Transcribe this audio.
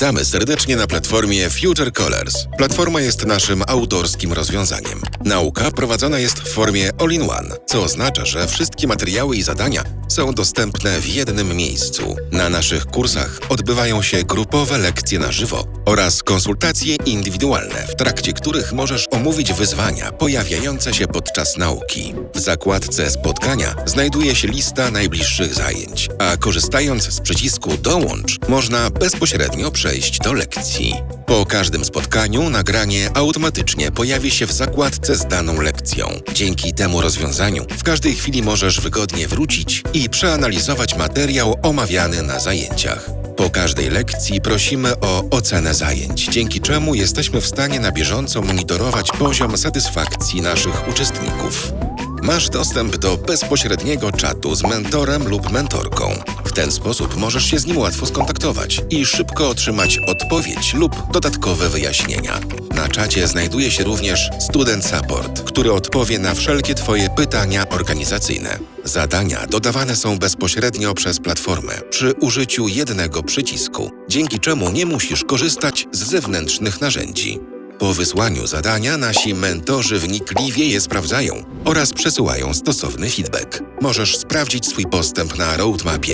Witamy serdecznie na platformie Future Colors. Platforma jest naszym autorskim rozwiązaniem. Nauka prowadzona jest w formie all-in-one, co oznacza, że wszystkie materiały i zadania są dostępne w jednym miejscu. Na naszych kursach odbywają się grupowe lekcje na żywo oraz konsultacje indywidualne, w trakcie których możesz omówić wyzwania pojawiające się podczas nauki. W zakładce spotkania znajduje się lista najbliższych zajęć, a korzystając z przycisku Dołącz można bezpośrednio przejść do lekcji. Po każdym spotkaniu nagranie automatycznie pojawi się w zakładce z daną lekcją. Dzięki temu rozwiązaniu w każdej chwili możesz wygodnie wrócić i przeanalizować materiał omawiany na zajęciach. Po każdej lekcji prosimy o ocenę zajęć, dzięki czemu jesteśmy w stanie na bieżąco monitorować poziom satysfakcji naszych uczestników. Masz dostęp do bezpośredniego czatu z mentorem lub mentorką. W ten sposób możesz się z nim łatwo skontaktować i szybko otrzymać odpowiedź lub dodatkowe wyjaśnienia. Na czacie znajduje się również Student Support, który odpowie na wszelkie Twoje pytania organizacyjne. Zadania dodawane są bezpośrednio przez platformę przy użyciu jednego przycisku, dzięki czemu nie musisz korzystać z zewnętrznych narzędzi. Po wysłaniu zadania nasi mentorzy wnikliwie je sprawdzają oraz przesyłają stosowny feedback. Możesz sprawdzić swój postęp na roadmapie